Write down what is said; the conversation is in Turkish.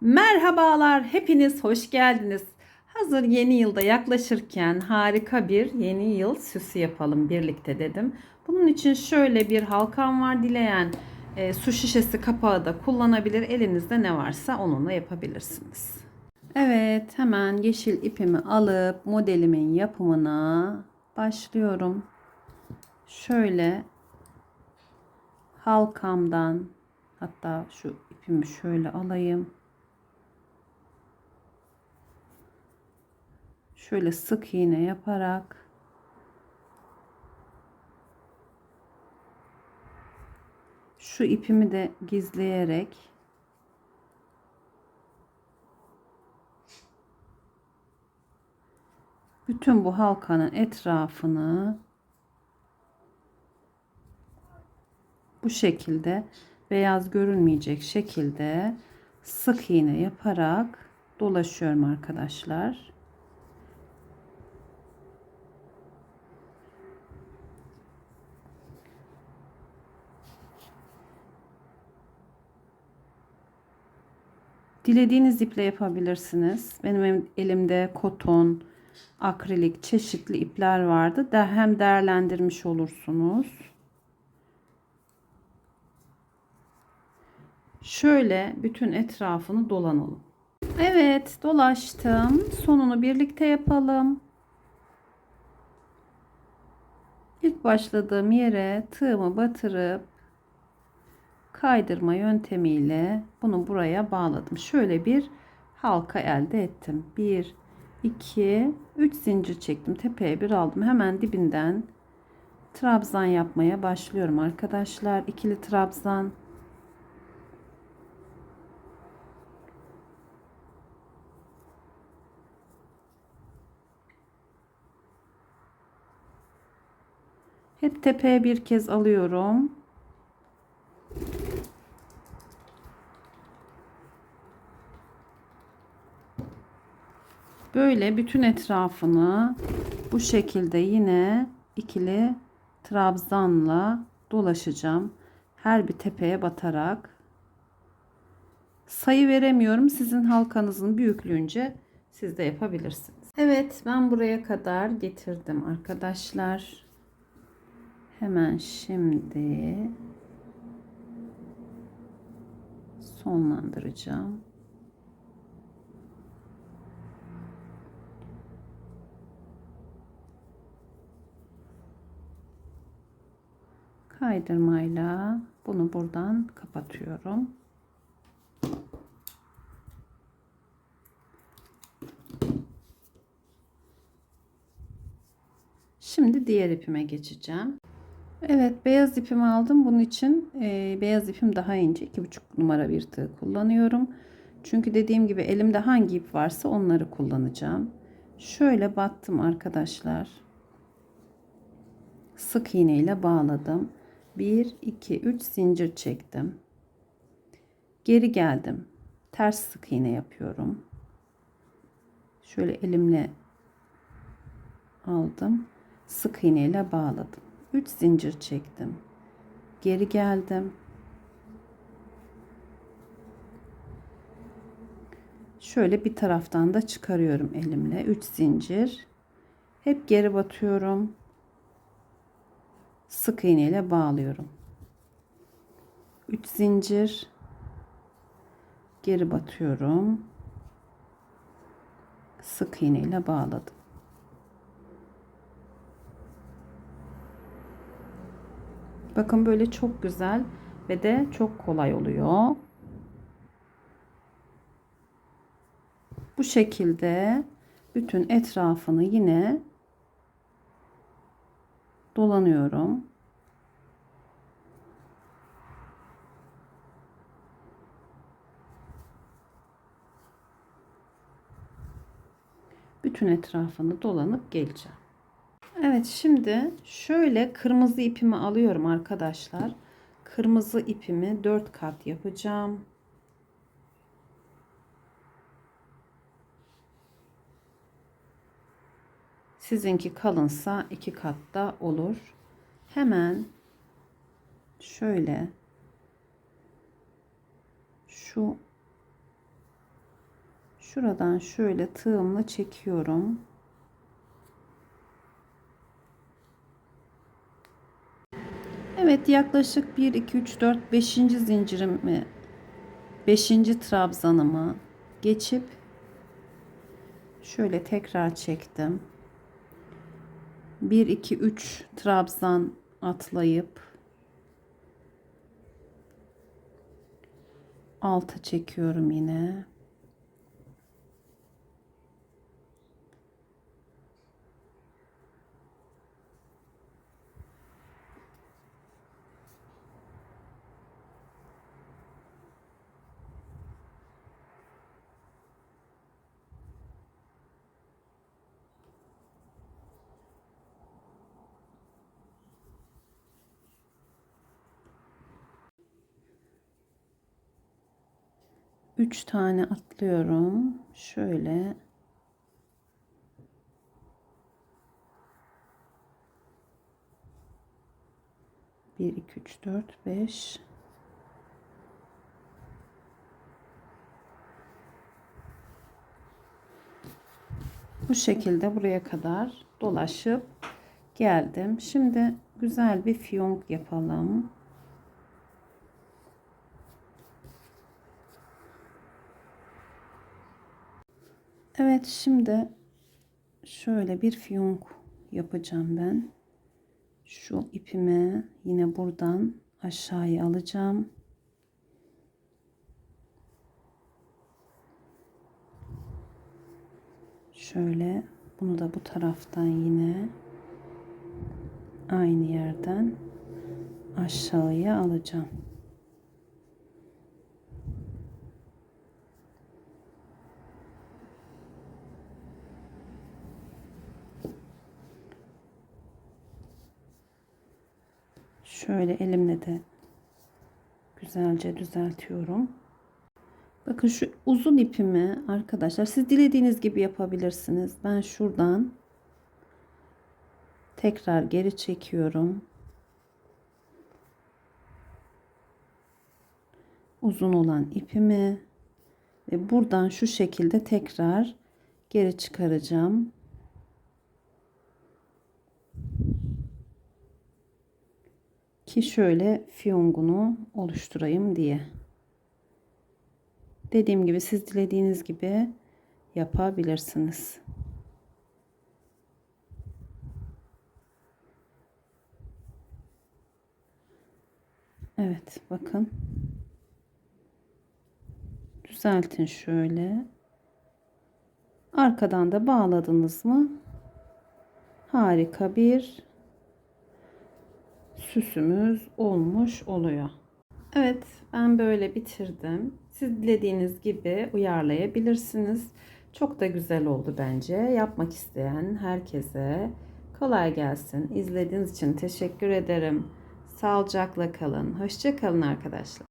Merhabalar, hepiniz hoş geldiniz. Hazır yeni yılda yaklaşırken harika bir yeni yıl süsü yapalım birlikte dedim. Bunun için şöyle bir halkam var. Dileyen e, su şişesi kapağı da kullanabilir. Elinizde ne varsa onunla yapabilirsiniz. Evet, hemen yeşil ipimi alıp modelimin yapımına başlıyorum. Şöyle halkamdan hatta şu ipimi şöyle alayım. Şöyle sık iğne yaparak şu ipimi de gizleyerek bütün bu halkanın etrafını bu şekilde beyaz görünmeyecek şekilde sık iğne yaparak dolaşıyorum arkadaşlar. Dilediğiniz iple yapabilirsiniz. Benim elimde koton, akrilik çeşitli ipler vardı. Da hem değerlendirmiş olursunuz. Şöyle bütün etrafını dolanalım. Evet, dolaştım. Sonunu birlikte yapalım. İlk başladığım yere tığımı batırıp kaydırma yöntemiyle bunu buraya bağladım. Şöyle bir halka elde ettim. 1 2 3 zincir çektim. Tepeye bir aldım. Hemen dibinden trabzan yapmaya başlıyorum arkadaşlar. İkili trabzan. Hep tepeye bir kez alıyorum. Böyle bütün etrafını bu şekilde yine ikili trabzanla dolaşacağım. Her bir tepeye batarak. Sayı veremiyorum. Sizin halkanızın büyüklüğünce siz de yapabilirsiniz. Evet ben buraya kadar getirdim arkadaşlar. Hemen şimdi sonlandıracağım. Kaydırmayla bunu buradan kapatıyorum. Şimdi diğer ipime geçeceğim. Evet beyaz ipimi aldım. Bunun için e, beyaz ipim daha ince. 2,5 numara bir tığ kullanıyorum. Çünkü dediğim gibi elimde hangi ip varsa onları kullanacağım. Şöyle battım arkadaşlar. Sık iğne ile bağladım. 1 2 3 zincir çektim. Geri geldim. Ters sık iğne yapıyorum. Şöyle elimle aldım. Sık iğne ile bağladım. 3 zincir çektim. Geri geldim. Şöyle bir taraftan da çıkarıyorum elimle. 3 zincir. Hep geri batıyorum sık iğne ile bağlıyorum. 3 zincir geri batıyorum. Sık iğne ile bağladım. Bakın böyle çok güzel ve de çok kolay oluyor. Bu şekilde bütün etrafını yine dolanıyorum. Bütün etrafını dolanıp geleceğim. Evet şimdi şöyle kırmızı ipimi alıyorum arkadaşlar. Kırmızı ipimi 4 kat yapacağım. Sizinki kalınsa iki katta olur. Hemen şöyle şu Şuradan şöyle tığımla çekiyorum. Evet yaklaşık 1 2 3 4 5. zincirimi 5. trabzanımı geçip şöyle tekrar çektim. 1 2 3 trabzan atlayıp alta çekiyorum yine. Üç tane atlıyorum. Şöyle bir, iki, üç, dört, beş. Bu şekilde buraya kadar dolaşıp geldim. Şimdi güzel bir fiyonk yapalım. Evet şimdi şöyle bir fiyonk yapacağım ben. Şu ipimi yine buradan aşağıya alacağım. Şöyle bunu da bu taraftan yine aynı yerden aşağıya alacağım. Şöyle elimle de güzelce düzeltiyorum. Bakın şu uzun ipimi arkadaşlar siz dilediğiniz gibi yapabilirsiniz. Ben şuradan tekrar geri çekiyorum. Uzun olan ipimi ve buradan şu şekilde tekrar geri çıkaracağım. Ki şöyle fiyongunu oluşturayım diye. Dediğim gibi siz dilediğiniz gibi yapabilirsiniz. Evet bakın. Düzeltin şöyle. Arkadan da bağladınız mı? Harika bir süsümüz olmuş oluyor. Evet ben böyle bitirdim. Siz dilediğiniz gibi uyarlayabilirsiniz. Çok da güzel oldu bence. Yapmak isteyen herkese kolay gelsin. İzlediğiniz için teşekkür ederim. Sağlıcakla kalın. Hoşça kalın arkadaşlar.